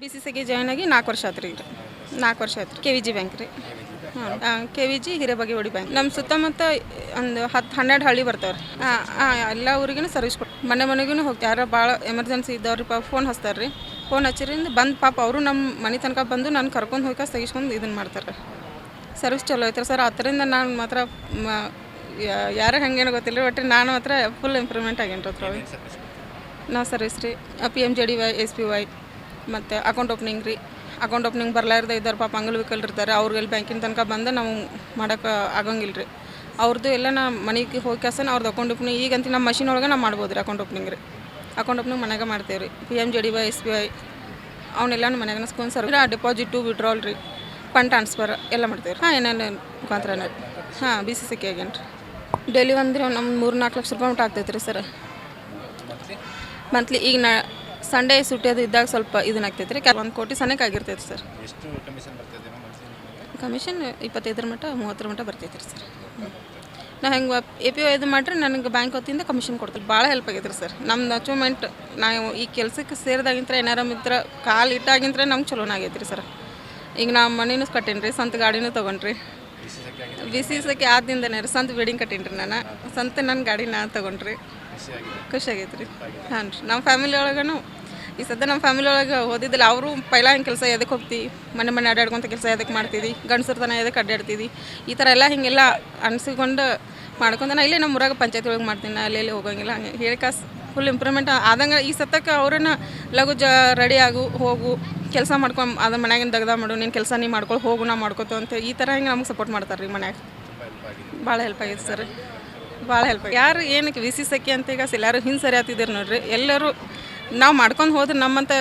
B C ಸಿಗೆ join ಆಗಿ ನಾಲ್ಕು ವರ್ಷ ಆತ್ರಿ ಈಗ ನಾಲ್ಕು ವರ್ಷ ಆಯ್ತು ಕೆ ವಿ ಜಿ ಬ್ಯಾಂಕ್ ರೀ. ಹಾಂ K V G Hirebagewadi bank ನಮ್ಮ ಸುತ್ತಮುತ್ತ ಒಂದು ಹತ್ತು ಹನ್ನೆರಡು ಹಳ್ಳಿ ಬರ್ತಾವ್ರಿ. ಹಾಂ ಹಾಂ ಎಲ್ಲ ಊರಿಗೂ ಸರ್ವಿಸ್ ಕೊಟ್ಟು ಮನೆ ಮನೆಗೂ ಹೋಗ್ತಾರೆ ಯಾರು ಭಾಳ ಎಮರ್ಜೆನ್ಸಿ ಇದ್ದವ್ರಿ ಪಾಪ ಫೋನ್ ಹಚ್ತಾರೆ ರೀ. ಫೋನ್ ಹಚ್ಚಿರಿಂದ ಬಂದು ಪಾಪ ಅವರು ನಮ್ಮ ಮನೆ ತನಕ ಬಂದು ನಾನು ಕರ್ಕೊಂಡು ಹೋಗಿ ತೆಗಿಸ್ಕೊಂಡು ಇದನ್ನು ಮಾಡ್ತಾರೆ ಸರ್ವಿಸ್ ಚಲೋ ಐತ್ರಿ ಸರ್. ಅದರಿಂದ ನಾನು ಮಾತ್ರ ಯಾರು ಹಂಗೇನೋ ಗೊತ್ತಿಲ್ಲ ರೀ ಒಟ್ಟು ನಾನು ಮಾತ್ರ ಫುಲ್ ಇಂಪ್ರೂವ್ಮೆಂಟ್ ಆಗೇನಿ ರೀ ನಾ ನಾವು ಸರ್ವಿಸ್ ರೀ. P M J D Y S P Y ಮತ್ತು ಅಕೌಂಟ್ ಓಪನಿಂಗ್ ರೀ. ಅಕೌಂಟ್ ಓಪನಿಂಗ್ ಬರಲಾರ್ದೆ ಇದ್ದಾರೆ ಪಾಪ ಅಂಗವಿಕಲ್ ಇರ್ತಾರೆ ಅವ್ರಿಗೆ ಬ್ಯಾಂಕಿನ ತನಕ ಬಂದು ನಾವು ಮಾಡೋಕೆ ಆಗಂಗಿಲ್ಲ ರೀ. ಅವ್ರದ್ದು ಎಲ್ಲ ನಾ ಮನೆಗೆ ಹೋಗಿ ಕೆಸನ ಅವ್ರದ್ದು ಅಕೌಂಟ್ ಓಪನಿಂಗ್ ಈಗಂತ ನಮ್ಮ ಮಷಿನ್ ಒಳಗೆ ನಾವು ಮಾಡ್ಬೋದು ರೀ ಅಕೌಂಟ್ ಓಪನಿಂಗ್ ರೀ. ಅಕೌಂಟ್ ಓಪನಿಂಗ್ ಮನೆಗೆ ಮಾಡ್ತೇವೆ ರೀ. P M J D Y S B I ಅವನ್ನೆಲ್ಲ ಮನೆಗೆ ನಸ್ಕೊಂಡು ಸರ್ ಡೆಪಾಸಿಟು ವಿಡ್ರಾಲ್ ರೀ. ಫಂಡ್ ಟ್ರಾನ್ಸ್ಫರ್ ಎಲ್ಲ ಮಾಡ್ತೇವೆ ರೀ. ಹಾಂ, ಏನೇನು ಮುಖಾಂತರ ಹಾಂ ಬಿ ಸಿ ಸಿ ಕೆ ಆಗೇನು ರೀ. ಡೈಲಿ ಅಂದ್ರೆ ನಮ್ಮ ಮೂರು ನಾಲ್ಕು ಲಕ್ಷ ರೂಪಾಯಿ ಮಟ್ಟ ಆಗ್ತೈತೆ ರೀ ಸರ್. ಮಂತ್ಲಿ ಈಗ ನಾ ಸಂಡೇ ಸುಟ್ಟಿ ಅದು ಇದ್ದಾಗ ಸ್ವಲ್ಪ ಇದನ್ನ ಆಗ್ತೈತೆ ರೀ ಒಂದು ಕೋಟಿ ಸನಕ್ಕೆ ಆಗಿರ್ತೈತಿ ಸರ್. ಎಷ್ಟು ಕಮಿಷನ್ ಇಪ್ಪತ್ತೈದರ ಮಟ್ಟ ಮೂವತ್ತರ ಮಟ್ಟ ಬರ್ತೈತೆ ರೀ ಸರ್. ನಾ ಹೆಂಗೆ ಎ ಪಿ ಓ ಇದು ಮಾಡಿರಿ ನನಗೆ ಬ್ಯಾಂಕ್ ಹೊತ್ತಿಂದ ಕಮಿಷನ್ ಕೊಡ್ತೀವಿ. ಭಾಳ ಹೆಲ್ಪ್ ಆಗೈತೆ ರೀ ಸರ್. ನಮ್ದು ಅಚೀವ್ಮೆಂಟ್ ನಾವು ಈ ಕೆಲಸಕ್ಕೆ ಸೇರಿದಾಗಿಂತ್ರ ಏನಾರ ಮಿತ್ರ ಕಾಲು ಇಟ್ಟಾಗಿಂತ್ರ ನಮ್ಗೆ ಚಲೋನ ಆಗೈತೆ ರೀ ಸರ್. ಈಗ ನಾವು ಮನೇನು ಕಟ್ಟೀನಿ ರೀ ಸ್ವಂತ ಗಾಡಿನೂ ತೊಗೊಂಡ್ರಿ. ಬಿಸಿ ಬಿ ಸಿ ಸಕ್ಕೆ ಆದ್ದಿಂದನೇ ರೀ ಸ್ವಂತ ಬಿಲ್ಡಿಂಗ್ ಕಟ್ಟೀನಿ ರೀ ನಾನು. ಸ್ವಂತ ನನ್ನ ಗಾಡಿನ ನಾನು ತೊಗೊಂಡ್ರಿ. ಖುಷಿ ಆಗೈತೆ ರೀ. ಹಾಂ ರೀ. ನಮ್ಮ ಫ್ಯಾಮಿಲಿ ಒಳಗೂ ಈ ಸದ್ಯ ನಮ್ಮ ಫ್ಯಾಮಿಲಿ ಒಳಗೆ ಓದಿದ್ದಿಲ್ಲ. ಅವರು ಪೈಲ ಹಿಂಗೆ ಕೆಲಸ ಎದಕ್ಕೆ ಹೋಗ್ತಿ? ಮನೆ ಮನೆ ಅಡ್ಡಾಡ್ಕೊಂತ ಕೆಲಸ ಎದಕ್ಕೆ ಮಾಡ್ತೀವಿ ಗಂಡಸರ ತನ ಎದಕ್ಕೆ ಅಡ್ಡಾಡ್ತೀವಿ ಈ ಥರ ಎಲ್ಲ ಹಿಂಗೆಲ್ಲ ಅನ್ಸಿಕೊಂಡು ಮಾಡ್ಕೊಂತ ನಾ ಇಲ್ಲೇ ನಮ್ಮ ಊರಾಗ ಪಂಚಾಯತಿ ಒಳಗೆ ಮಾಡ್ತೀನಿ. ನಾ ಅಲ್ಲಿ ಹೋಗಂಗಿಲ್ಲ. ಹಂಗೆ ಹೇಳಿ ಕಾಸು ಫುಲ್ ಇಂಪ್ರೂವ್ಮೆಂಟ್ ಆದಂಗೆ ಈ ಸತ್ತಕ್ಕೆ ಅವ್ರನ್ನ ಲಘು ಜ ರೆಡಿ ಆಗು ಹೋಗು. ಕೆಲಸ ಮಾಡ್ಕೊಂಡು ಅದ ಮನ್ಯಾಗಿನ ದಗ್ದ ಮಾಡು. ನೀನು ಕೆಲಸ ನೀ ಮಾಡ್ಕೊಂಡು ಹೋಗು ನಾ ಮಾಡ್ಕೊತ ಅಂತ ಈ ಥರ ಹಿಂಗೆ ನಮ್ಗೆ ಸಪೋರ್ಟ್ ಮಾಡ್ತಾರೆ ರೀ ಮನ್ಯಾಗ ಭಾಳ ಹೆಲ್ಪ್ ಆಗೈತೆ ಸರ್. ಭಾಳ ಹೆಲ್ಪ್ ಯಾರು ಏನಕ್ಕೆ ವಿ ಸಿ ಸಖಿ ಅಂತ ಈಗ ಎಲ್ಲರೂ ಹಿಂದೆ ಸರಿ ಆಗ್ತಿದ್ದೀರಿ ನೋಡ್ರಿ. ಎಲ್ಲರೂ ನಾವು ಮಾಡ್ಕೊಂಡು ಹೋದ್ರೆ ನಮ್ಮಂತ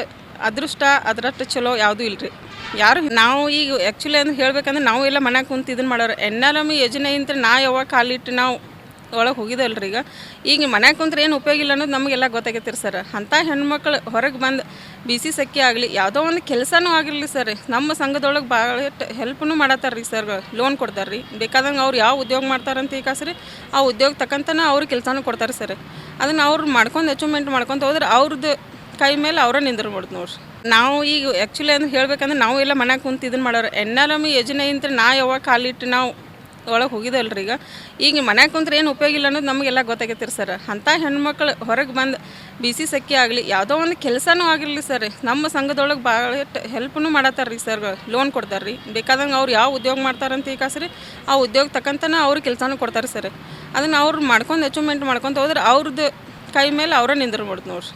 ಅದೃಷ್ಟ, ಅದರಷ್ಟು ಚಲೋ ಯಾವುದೂ ಇಲ್ರಿ. ಯಾರು ನಾವು ಈಗ ಆ್ಯಕ್ಚುಲಿ ಅಂದ್ರೆ ಹೇಳ್ಬೇಕಂದ್ರೆ ನಾವು ಎಲ್ಲ ಮನ್ಯಾಗ ಕುಂತು ಇದನ್ನು ಮಾಡೋರು. ಎನ್ನಾರಮ್ಮಿ ಯೋಜನೆ ಅಂತ ನಾ ಯಾವಾಗ ಕಾಲಿಟ್ಟು ನಾವು ಒಳಗೆ ಹೋಗಿದ್ದಲ್ರಿ ಈಗ. ಈಗ ಮನ್ಯಾಗ ಕುಂತ್ರೆ ಏನು ಉಪಯೋಗ ಇಲ್ಲ ಅನ್ನೋದು ನಮಗೆಲ್ಲ ಗೊತ್ತಾಗೈತಿರಿ ಸರ್. ಅಂಥ ಹೆಣ್ಮಕ್ಳು ಹೊರಗೆ ಬಂದು ಬಿಸಿ ಸಕ್ಕಿ ಆಗಲಿ, ಯಾವುದೋ ಒಂದು ಕೆಲಸನೂ ಆಗಿರಲಿ ಸರ್. ನಮ್ಮ ಸಂಘದೊಳಗೆ ಭಾಳ ಹೆಲ್ಪ್ನು ಮಾಡತ್ತಾರ ರೀ ಸರ್. ಲೋನ್ ಕೊಡ್ತಾರೆ ರೀ ಬೇಕಾದಂಗೆ ಅವ್ರು ಯಾವ ಉದ್ಯೋಗ ಮಾಡ್ತಾರಂತ ಈಗ ಸರಿ ಆ ಉದ್ಯೋಗ ತಕ್ಕಂತನ ಅವ್ರಿಗೆ ಕೆಲಸನೂ ಕೊಡ್ತಾರೆ ಸರ್. ಅದನ್ನು ಅವ್ರು ಮಾಡ್ಕೊಂಡು ಅಚೀವ್ಮೆಂಟ್ ಮಾಡ್ಕೊಂತ ಹೋದ್ರೆ ಅವ್ರದ್ದು ಕೈ ಮೇಲೆ ಅವರ ನಿಂದಿರ್ಬೋದು ನೋಡ್ರಿ ನಾವು ಈಗ ಆ್ಯಕ್ಚುಲಿ ಅಂದ್ರೆ ಹೇಳ್ಬೇಕಂದ್ರೆ ನಾವು ಎಲ್ಲ ಮನ್ಯಾಗ ಕುಂತು ಇದನ್ನು ಮಾಡೋರು. ಎನ್ನಾರಮ್ಮಿ ಯೋಜನೆ ಅಂತ ನಾ ಯಾವಾಗ ಕಾಲಿಟ್ಟು ನಾವು ಒಳಗೆ ಹೋಗಿದಲ್ರಿ ಈಗ. ಈಗ ಮನ್ಯಾಗ ಕುಂತ್ರೆ ಏನು ಉಪಯೋಗ ಇಲ್ಲ ಅನ್ನೋದು ನಮಗೆಲ್ಲ ಗೊತ್ತಾಗೈತಿರಿ ಸರ್ ಅಂಥ ಹೆಣ್ಮಕ್ಳು ಹೊರಗೆ ಬಂದು ಬಿ ಸಿ ಸಖಿ ಆಗಲಿ, ಯಾವುದೋ ಒಂದು ಕೆಲಸನೂ ಆಗಿರಲಿ ಸರ್ ನಮ್ಮ ಸಂಘದೊಳಗೆ ಭಾಳ ಹೆಲ್ಪ್ನು ಮಾಡತ್ತಾರ ರೀ ಸರ್ ಲೋನ್ ಕೊಡ್ತಾರೆ ರೀ ಬೇಕಾದಂಗೆ ಅವ್ರು ಯಾವ ಉದ್ಯೋಗ ಮಾಡ್ತಾರಂತ ಈಗ ಸರಿ ಆ ಉದ್ಯೋಗ ತಕ್ಕಂತನೇ ಅವ್ರಿಗೆ ಕೆಲಸನೂ ಕೊಡ್ತಾರೆ ಸರ್ ಅದನ್ನು ಅವ್ರು ಮಾಡ್ಕೊಂಡು ಅಚೀವ್ಮೆಂಟ್ ಮಾಡ್ಕೊತ ಹೋದ್ರೆ ಅವ್ರದ್ದು ಕೈ ಮೇಲೆ ಅವರ ನಿಂದಿರ್ಬೋದು ನೋಡ್ರಿ.